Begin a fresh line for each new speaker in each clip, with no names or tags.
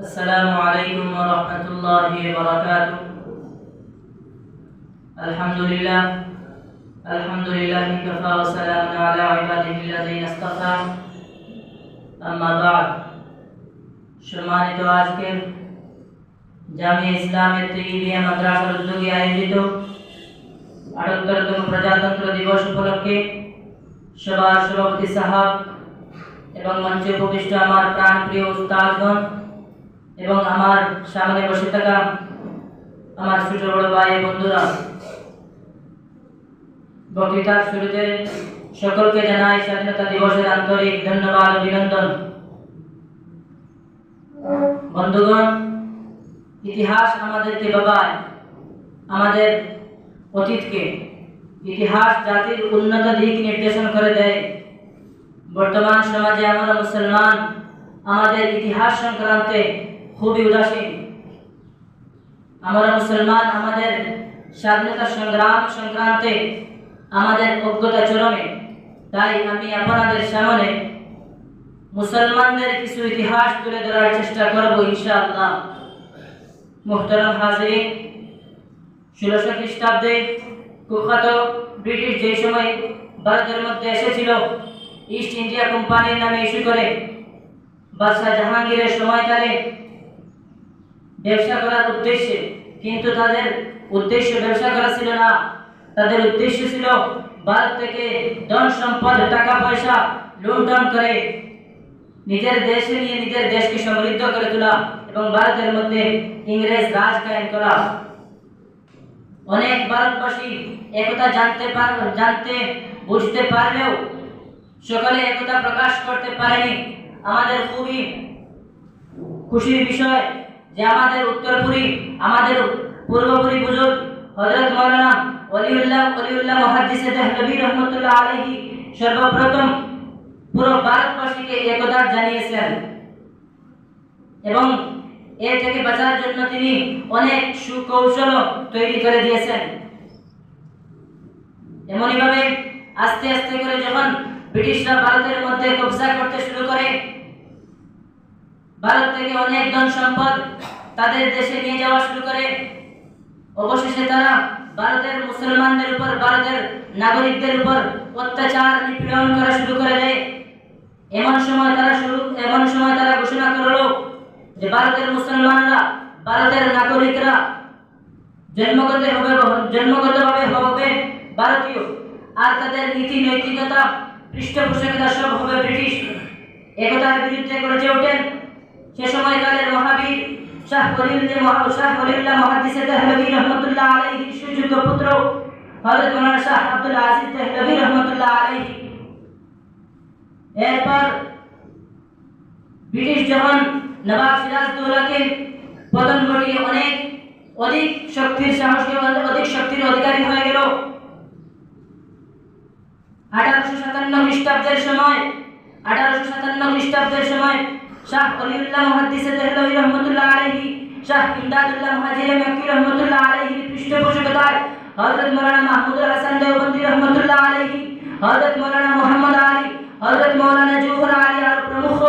السلام عليكم ورحمة الله وبركاته الحمد لله الحمد لله كفى وسلام على عباده الذين اصطفى أما بعد সম্মানিত আজকের জামিয়া ইসলামের তৈরিয়া মাদ্রাসার উদ্যোগে আয়োজিত আটাত্তরতম প্রজাতন্ত্র দিবস উপলক্ষে সবার সভাপতি সাহাব এবং মঞ্চে উপবিষ্ট আমার প্রাণপ্রিয় উস্তাদগণ এবং আমার সামনে বসে থাকা আমার ছোট বড় ভাই বন্ধুরা, বক্তৃতার শুরুতে সকলকে জানাই স্বাধীনতা দিবসের আন্তরিক ধন্যবাদ অভিনন্দন। বন্ধুগণ, ইতিহাস আমাদেরকে বাবায়, আমাদের অতীতকে, ইতিহাস, জাতির উন্নত দিক নির্দেশন করে দেয়। বর্তমান সমাজে আমরা মুসলমান, আমাদের ইতিহাস সংক্রান্তে খুবই উদাসীন। আমরা মুসলমান, আমাদের স্বাধীনতা সংগ্রাম সংক্রান্তে আমাদের অজ্ঞতা চরমে। তাই আমি আপনাদের সামনে মুসলমানদের কিছু ইতিহাস তুলে ধরার চেষ্টা করব ইনশাআল্লাহ। মুহতারাম হাজিরিন, ষোলোশো খ্রিস্টাব্দে কুখ্যাত ব্রিটিশ যে সময় ভারতের মধ্যে এসেছিল ইস্ট ইন্ডিয়া কোম্পানির নামে ইস্যু করে বাদশাহ জাহাঙ্গীরের সময়কালে ব্যবসা করার উদ্দেশ্যে, কিন্তু তাদের উদ্দেশ্য ব্যবসা করা ছিল না। তাদের উদ্দেশ্য ছিল ভারত থেকে ধন সম্পদ, টাকা পয়সা লুণ্ঠন করে নিজের দেশে নিয়ে নিজের দেশকে সমৃদ্ধ করে তোলা এবং ভারতের মধ্যে ইংরেজ রাজ কায়েম করা। অনেক ভারতবাসী একথা জানতে পার জানতে, বুঝতে পারলেও সকলে একথা প্রকাশ করতে পারেনি। আমাদের খুবই খুশির বিষয় যে আমাদের উত্তরপুরী, আমাদের পূর্বপুরি বুজুর্গ হযরত মাওলানা ওলিউল্লাহ ওলিউল্লাহ মুহাদ্দিস দেহলভী রহমতুল্লাহ আলাইহি সর্বপ্রথম পুরো ভারতবাসীকে একথা জানিয়েছেন এবং এর থেকে বাঁচার জন্য তিনি অনেক সুকৌশল তৈরি করে দিয়েছেন। এমনইভাবে আস্তে আস্তে করে যখন ব্রিটিশরা ভারতের মধ্যে কবজা করতে শুরু করে ভারত থেকে অনেক ধন সম্পদ তাদের দেশে নিয়ে যাওয়া শুরু করে। অবশেষে তারা ভারতের মুসলমানদের উপর, ভারতের নাগরিকদের উপর অত্যাচার, নিপীড়ন করা শুরু করে দেয়। এমন সময় তারা শুরু, এমন সময় তারা ঘোষণা করল যে ভারতের মুসলমানরা, ভারতের নাগরিকরা জন্মগত হবে, জন্মগতভাবে হবে ভারতীয়। আর তাদের নীতি, নৈতিকতা, পৃষ্ঠপোষকতা সব হবে ব্রিটিশ। একতার বিরুদ্ধে গড়ে ওঠেন সে সময়কালের মহাবীর শাহ কলিল্লাহ মহা শাহ কলিল্লাহ মহাদিসে দেহলভী রহমতুল্লাহ আলাইহি সুযোগ্য পুত্র, হযরত মাওলানা শাহ আব্দুল আজিজ দেহলভী রহমতুল্লাহ আলাইহি। এরপর ব্রিটিশ যখন নবাব সিরাজদৌলাকে পতন ঘটিয়ে অনেক, অধিক শক্তির সাহসী অধিক শক্তির অধিকারী হয়ে গেল। আঠারোশো সাতান্ন খ্রিস্টাব্দের সময়, আঠারোশো সাতান্ন খ্রিস্টাব্দের সময় শাহ অলিউল্লাহ মুহাদ্দিসে দেহলভী রহমতুল্লাহ আলাইহি, শাহ ইমদাদুল্লাহ মুহাজিরে মক্কি রহমতুল্লাহ আলাইহি পৃষ্ঠপোষকতায় হযরত মাওলানা মাহমুদুল হাসান দেওবন্দি রহমতুল্লাহ আলাইহি, হযরত মাওলানা মুহাম্মদ আলী, হযরত মাওলানা জৌহর আলী আর প্রমুখ,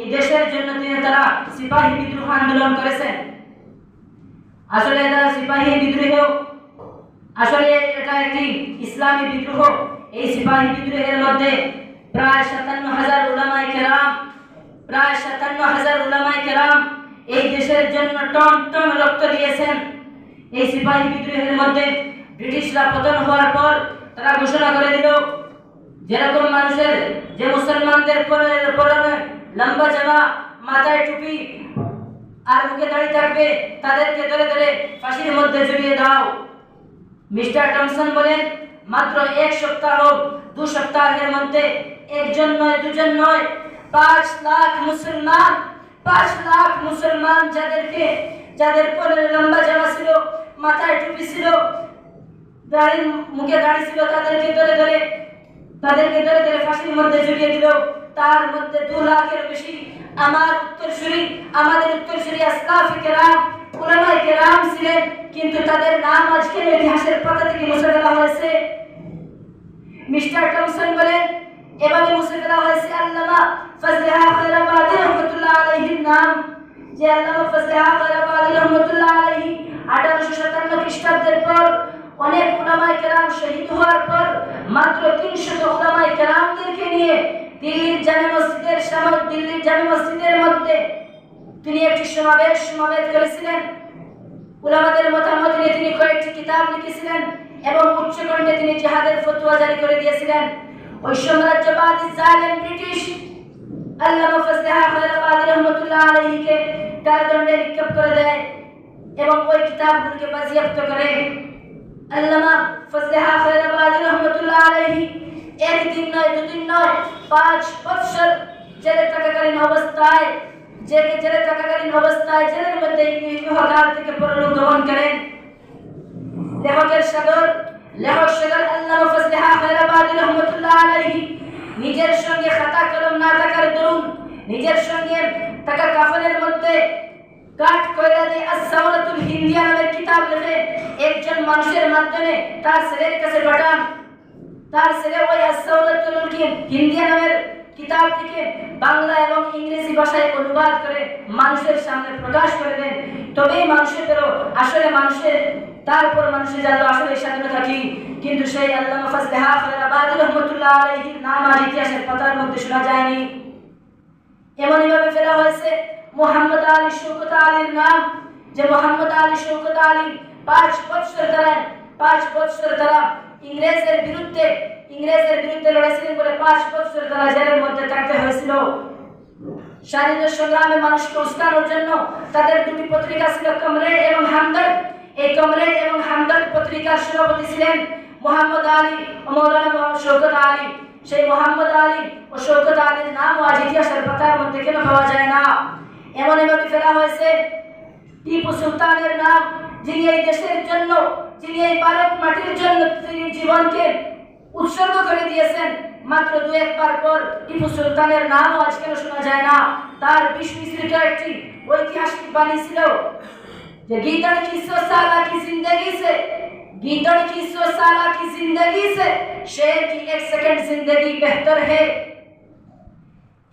এই দেশের জন্য তিনি তারা সিপাহী বিদ্রোহ আন্দোলন করেছেন। আসলে তারা সিপাহী বিদ্রোহ, আসলে এটা একটি ইসলামী বিদ্রোহ। এই সিপাহী বিদ্রোহের মধ্যে প্রায় সাতান্ন হাজার উলামাই কেরাম প্রায় সাতান্ন হাজার উলামাই কেরাম এই দেশের জন্য টন টন রক্ত দিয়েছেন। এই সিপাহী বিদ্রোহের মধ্যে ব্রিটিশরা পতন হওয়ার পর তারা ঘোষণা করে দিল, যেরকম মানুষের, যে মুসলমানদের পরনে লম্বা জামা, মাথায় টুপি আর মুখে দাঁড়িয়ে থাকবে, তাদেরকে ধরে ধরে ফাঁসির মধ্যে ঝুলিয়ে দাও। মিস্টার টমসন বলেন, মাত্র এক সপ্তাহ, দু সপ্তাহের মধ্যে একজন নয়, দুজন নয় পাঁচ লাখ মুসলমান, পাঁচ লাখ মুসলমান যাদেরকে, যাদের পরে লম্বা জামা ছিল, মাথায় টুপি ছিল, দাড়ি, মুখে দাড়ি ছিল, তাদেরকে ধরে ধরে, তাদেরকে ধরে ধরে ফাঁসির মধ্যে ঝুলিয়ে দিল। তার মধ্যে দু লাখের বেশি আমার উত্তরসূরি, আমাদের উত্তরসূরি আসলাফি কেরাম উলামাই কেরাম ছিলেন, কিন্তু তাদের নাম আজকের ইতিহাসের পাতা থেকে মুছে ফেলা হয়েছে। মিস্টার টমসন বলেন মুছে ফেলা হয়েছে আল্লামা ফজলে আখেরাবাদী রহমতুল্লাহ আলাইহির নাম। যে আল্লামা ফজলে হক আলাবাদী রহমতুল্লাহ আলাইহি আঠারোশো সাতান্ন খ্রিস্টাব্দের পর অনেক উলামায়ে কেরাম শহীদ হওয়ার পর মাত্র তিনশত উলামায়ে কেরামদেরকে নিয়ে দিল্লির জামে মসজিদের সামনে, দিল্লির জামে মসজিদের মধ্যে তিনি একটি সমাবেশ সমাবেশ করেছিলেন। উলামাদের মতামত নিয়ে তিনি কয়েকটি কিতাব লিখেছিলেন এবং উচ্চকণ্ঠে তিনি জিহাদের ফতোয়া জারি করে দিয়েছিলেন। ওই সাম্রাজ্যবাদী জালেম ব্রিটিশ আল্লামা ফজলে হক আলাবাদী রহমতুল্লাহ আলাইহিকে কারাদণ্ডে নিক্ষেপ করে দেয় এবং ওই কিতাবগুলোকে বাজেয়াপ্ত করে আল্লামা ফজলে হক আলাবাদী রহমতুল্লাহ আলাইহি একদিন নয় দুদিন নয় পাঁচ বছর জেলে থাকাকালীন অবস্থায় জেলে জেলে থাকাকালীন অবস্থায় জেলের মধ্যে ইহকাল থেকে পরলোক গমন করেন লেখকের সাগর লেখক সাগর আল্লামা ফজলে হক রহমতুল্লাহ আলাইহি নিজের সঙ্গে খাতা কলম না থাকার দরুন, নিজের সঙ্গে থাকা কাফনের মধ্যে কাঠ কয়লা দিয়ে আসাওলাতুল হিন্দিয়া নামের কিতাব লিখে একজন মানুষের মাধ্যমে তার ছেলের কাছে পাঠান। তার ছেলে ওই আসাউলাতুল হিন্দিয়া নামের কিতাবটিকে বাংলা এবং ইংরেজি ভাষায় অনুবাদ করে মানুষের সামনে প্রকাশ করে দেন। তবেই মানুষের আসলে মানুষের তারপর মানুষের জানলো আসলে স্বাধীনতা কি কিন্তু সেই আল্লামা ফাজলে হাফ আলাবাদী রহমতুল্লাহ আলাইহির নাম আর ইতিহাসের পাতার মধ্যে শোনা যায়নি। এমনইভাবে ফেরা হয়েছে, মোহাম্মদ আলী শৌকত আলীর নাম। যে মোহাম্মদ আলী শৌকত আলী পাঁচ বছর তারা পাঁচ বছর তারা ইংরেজের বিরুদ্ধে ইংরেজের বিরুদ্ধে লড়েছিলেন বলে পাঁচ বছর তারা জেলের মধ্যে থাকতে হয়েছিল। স্বাধীনতা সংগ্রামে মানুষকে উস্কানোর জন্য তাদের দুটি পত্রিকা ছিল কমরেড এবং হামদর্দ। এই কমরেড এবং হামদর্দ পত্রিকার সভাপতি ছিলেন মোহাম্মদ আলী ও মৌলানা শৌকত আলী। সেই মোহাম্মদ আলী ও শৌকত আলীর নাম আজ ইতিহাসের পাতার মধ্যে কেন পাওয়া যায় না? এমন এভাবে ফেরা হয়েছে, টিপু সুলতানের নাম, যিনি এই দেশের জন্য, যিনি এই ভারত মাটির জন্য তিনি জীবনকে উৎসর্গ করে দিয়েছেন, মাত্র দু একবার পর টিপু সুলতানের নামও আজ কেন শোনা যায় না? তার বিশ মিশ্রিত একটি ঐতিহাসিক বাণী ছিল যে गीदड़ की सौ साल की जिंदगी से गीदड़ की सौ साल की जिंदगी से शेर की एक सेकंड जिंदगी बेहतर है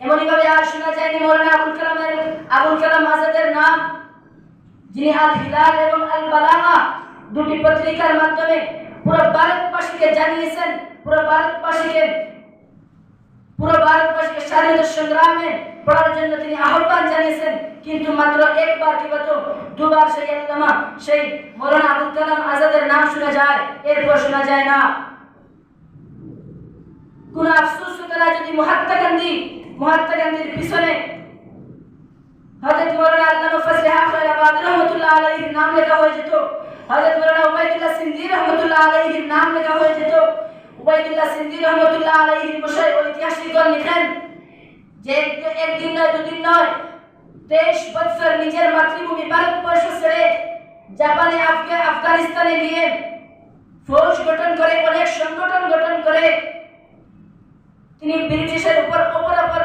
এমনই ভাবে আর শোনা যায়নি মৌলানা আবুল কালামের আবুল কালাম আজাদের নাম যিনি আল হিলাল এবং আল বালাগা দুটি পত্রিকার মাধ্যমে পুরো ভারতবাসীকে জানিয়েছেন পুরো ভারতবাসীকে পুরো ভারতবাসীকে স্বাধীনতা সংগ্রামে পড়ার জন্য তিনি আহ্বান জানিয়েছেন, কিন্তু মাত্র একবার কিংবা তো দুবার সেই আল্লামা, সেই মৌলানা আবুল কালাম আজাদের নাম শোনা যায়, এরপর শোনা যায় না। কোন আফসোস না যদি মহাত্মা গান্ধী, মহাত্মা গান্ধীর পিছনে আল্লামা ফজলে আলাইহির নাম লেখা হয়ে যেত। হযরত মৌলানা উবাইদুল্লাহ সিন্ধি রহমাতুল্লাহ আলাইহির নাম লেখা হয়ে যেত। উবাইদুল্লাহ আলাইহির ঐতিহাসিকগণ লিখেন যে একদিন নয়, দুদিন নয় তেইশ বছর নিজের মাতৃভূমি ভারতবর্ষ ছেড়ে জাপানে, আফগা, আফগানিস্তানে গিয়ে ফৌজ গঠন করে, অনেক সংগঠন গঠন করে তিনি ব্রিটিশের উপর অপর অপর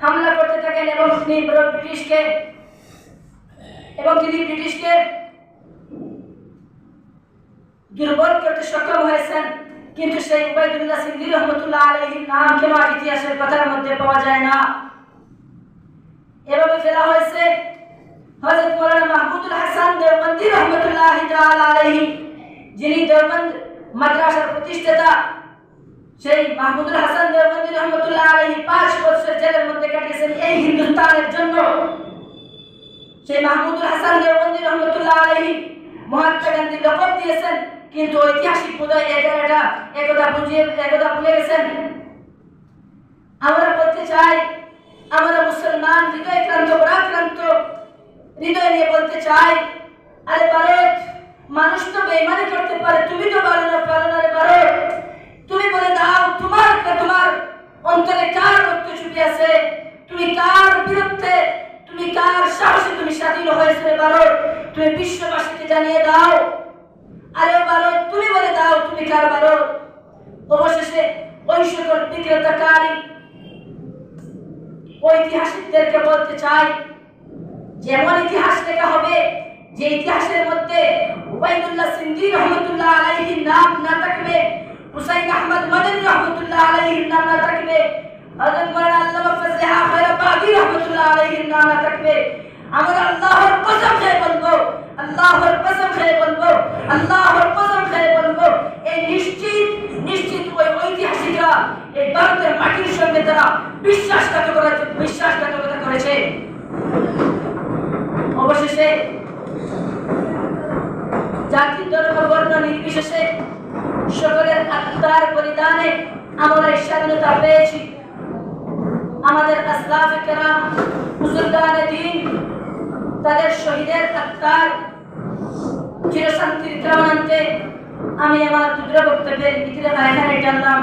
হামলা করতে থাকেন এবং তিনি ব্র- ব্রিটিশকে এবং তিনি ব্রিটিশকে দুর্বল করতে সক্ষম হয়েছেন। কিন্তু সেই উবাইদুল্লাহ সিদ্দিক রহমতুল্লাহ আলাইহির নাম কেন ইতিহাসের পাতার মধ্যে পাওয়া যায় না? এভাবে হয়েছে হযরত মাওলানা মাহমুদুল হাসান দেওবন্দি রহমতুল্লাহ তাআলা আলাইহি, যিনি দেওবন্দ মাদ্রাসার প্রতিষ্ঠাতা। সেই মাহমুদুল হাসান দেওবন্দি রহমতুল্লাহ আলাইহি পাঁচ বছর জেলের মধ্যে কাটিয়েছেন এই হিন্দুস্তানের জন্য। সেই মাহমুদুল হাসান দেওবন্দি রহমতুল্লাহ আলাইহি মহাত্মা গান্ধী লকব দিয়েছেন, কিন্তু ঐতিহাসিক বোধহয় এটা একথা বুঝিয়ে একথা ভুলে গেছেন। আমরা বলতে চাই আমরা মুসলমান হৃদয় ক্রান্ত পরাক্রান্ত, হৃদয় নিয়ে বলতে চাই, আরে ভারত মানুষ তো বেইমানি করতে পারে, তুমি তো পারো না পারো না ভারত তুমি বলে দাও, তোমার তোমার অন্তরে কার রক্ত ছুটে আছে? তুমি কার বিরুদ্ধে তুমি কার সাহসে তুমি স্বাধীন হয়েছে ভারত তুমি বিশ্ববাসীকে জানিয়ে দাও। আরে ভারত তুমি বলে দাও, তুমি কার ভারত অবশেষে সকল বিক্রেতাকারী ঐতিহাসিকদেরকে বলতে চাই, যেমন ইতিহাস লেখা হবে, যে ইতিহাসের মধ্যে উবাইদুল্লাহ সিন্দি রহমতুল্লাহ আলাইহির নাম না থাকবে, হুসাইন আহমদ মদন রহমতুল্লাহ আলাইহির নাম না থাকবে, হযরত মাওলানা আল্লামা ফজলে হাফেজ বাদি রহমতুল্লাহ আলাইহির নাম না থাকবে। আমরা আল্লাহর কসম খেয়ে বলব, আল্লাহর কসম খেয়ে বলব, আল্লাহ ভারতের সঙ্গে তারা বিশ্বাসঘাতকতা বিশ্বাসঘাতকতা করেছে। অবশেষে জাতি ধর্ম বর্ণ নির্বিশেষে সকলের আত্মার বলিদানে আমরা স্বাধীনতা পেয়েছি। আমাদের আসলাফ কেরাম দিন তাদের শহীদের আত্মার চিরশান্তির কামনান্তে আমি আমার ক্ষুদ্র বক্তব্যের ভিতরে এখানে টানলাম।